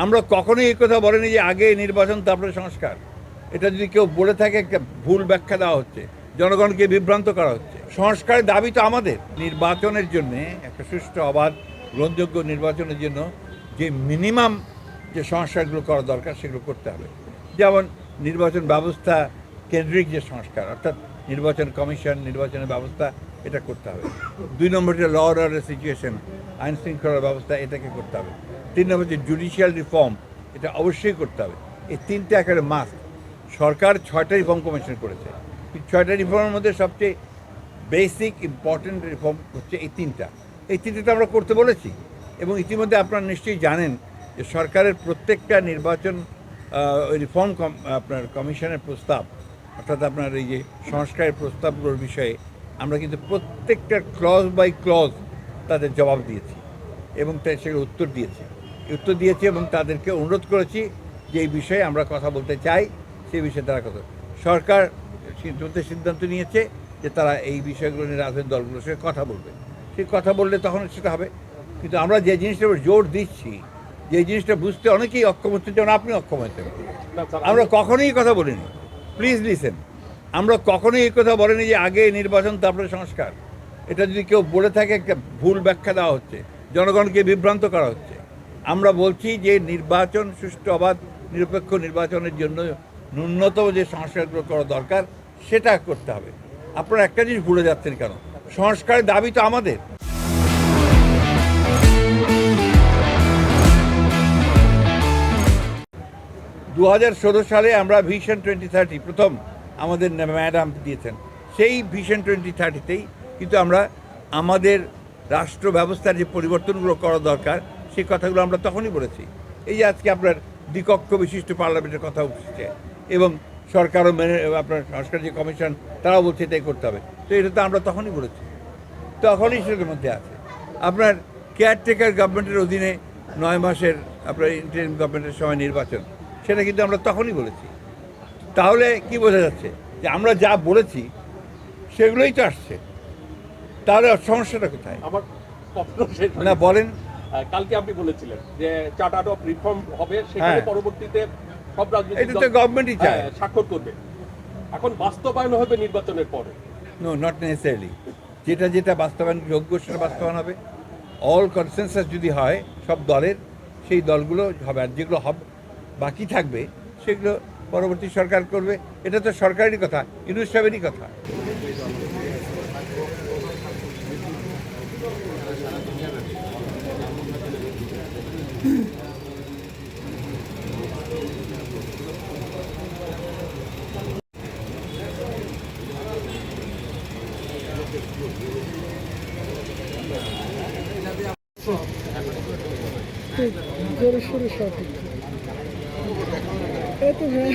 আমরা কখনোই এই কথা বলিনি যে আগে নির্বাচন, তারপরে সংস্কার। এটা যদি কেউ বলে থাকে, একটা ভুল ব্যাখ্যা দেওয়া হচ্ছে, জনগণকে বিভ্রান্ত করা হচ্ছে। সংস্কারের দাবি তো আমাদের। নির্বাচনের জন্য একটা সুষ্ঠু, অবাধ, গ্রহণযোগ্য নির্বাচনের জন্য যে মিনিমাম যে সংস্কারগুলো করা দরকার, সেগুলো করতে হবে। যেমন নির্বাচন ব্যবস্থা কেন্দ্রিক যে সংস্কার, অর্থাৎ নির্বাচন কমিশন, নির্বাচনের ব্যবস্থা, এটা করতে হবে। দুই নম্বরটা ল অর্ডার সিচুয়েশন আইন শৃঙ্খলার ব্যবস্থা, এটাকে করতে হবে। তিন নম্বর যে জুডিশিয়াল রিফর্ম এটা অবশ্যই করতে হবে। এই তিনটে একেবারে মাস্ট সরকার ছয়টা রিফর্ম কমিশন করেছে। ছয়টা রিফর্মের মধ্যে সবচেয়ে বেসিক ইম্পর্টেন্ট রিফর্ম হচ্ছে এই তিনটা। এই তিনটা তো আমরা করতে বলেছি। এবং ইতিমধ্যে আপনারা নিশ্চয়ই জানেন যে সরকারের প্রত্যেকটা নির্বাচন রিফর্ম আপনার কমিশনের প্রস্তাব, অর্থাৎ আপনার এই যে সংস্কারের প্রস্তাবগুলোর বিষয়ে আমরা কিন্তু প্রত্যেকটা ক্লজ বাই ক্লজ তাদের জবাব দিয়েছি এবং তাই সেগুলো উত্তর দিয়েছি। উত্তর দিয়েছি এবং তাদেরকে অনুরোধ করেছি যে এই বিষয়ে আমরা কথা বলতে চাই সেই বিষয়ে তারা কথা সরকার সিদ্ধান্ত সিদ্ধান্ত নিয়েছে যে তারা এই বিষয়গুলো নিয়ে রাজনৈতিক দলগুলোর সঙ্গে কথা বলবে। সেই কথা বললে তখন সেটা হবে। কিন্তু আমরা যে জিনিসটার উপর জোর দিচ্ছি যে জিনিসটা বুঝতে অনেকেই অক্ষম হচ্ছে যেমন আপনি অক্ষম হচ্ছেন আমরা কখনোই কথা বলিনি। প্লিজ লিসেন আমরা কখনোই এই কথা বলিনি যে আগে নির্বাচন তারপরে সংস্কার। এটা যদি কেউ বলে থাকে একটা ভুল ব্যাখ্যা দেওয়া হচ্ছে জনগণকে বিভ্রান্ত করা হচ্ছে। আমরা বলছি যে নির্বাচন সুষ্ঠু অবাধ, নিরপেক্ষ নির্বাচনের জন্য ন্যূনতম যে সংস্কারগুলো করা দরকার, সেটা করতে হবে। আপনারা একটা জিনিস ভুলে যাচ্ছেন কেন? সংস্কারের দাবি তো আমাদের। দু হাজার ষোলো সালে আমরা ভিশন টোয়েন্টি থার্টি, প্রথম আমাদের ম্যাডাম দিয়েছেন। সেই ভিশন টোয়েন্টি থার্টিতেই কিন্তু আমরা আমাদের রাষ্ট্র ব্যবস্থার যে পরিবর্তনগুলো করা দরকার সেই কথাগুলো আমরা তখনই বলেছি। এই যে আজকে আপনার দ্বিকক্ষ বিশিষ্ট পার্লামেন্টের কথা উঠছে এবং সরকারও মেনে আপনার সংস্কার যে কমিশন তারাও বলছে এটাই করতে হবে। তো এটা তো আমরা তখনই বলেছি। তখনই সেটার মধ্যে আছে। আপনার কেয়ারটেকার গভর্নমেন্টের অধীনে নয় মাসের আপনার ইন্টারিম গভর্নমেন্টের সময় নির্বাচন সেটা কিন্তু আমরা তখনই বলেছি। তাহলে কি বোঝা যাচ্ছে যে আমরা যা বলেছি সেগুলোই তো আসছে। তাহলে সমস্যাটা কোথায়? আমার। না বলেন। কালকে আপনি বলেছিলেন যে চার্টার অফ রিফর্ম হবে সেখানে হ্যাঁ। পরবর্তীতে সব রাজনৈতিক দল- গভর্নমেন্টই চায়। স্বাক্ষর করবে। এখন বাস্তবায়ন হবে নির্বাচনের পরে। নো নট নেসেসারিলি যেটা যেটা বাস্তবায়ন যোগ্য সেটা বাস্তবায়ন হবে। অল কনসেনসাস যদি হয় সব দলের সেই দলগুলো হবে। আর যেগুলো হবে বাকি থাকবে সেগুলো পরবর্তী সরকার করবে। এটা তো সরকারেরই কথা ইউনুস সাহেবেরই কথা। জোরে সোরে সব এই তো হ্যাঁ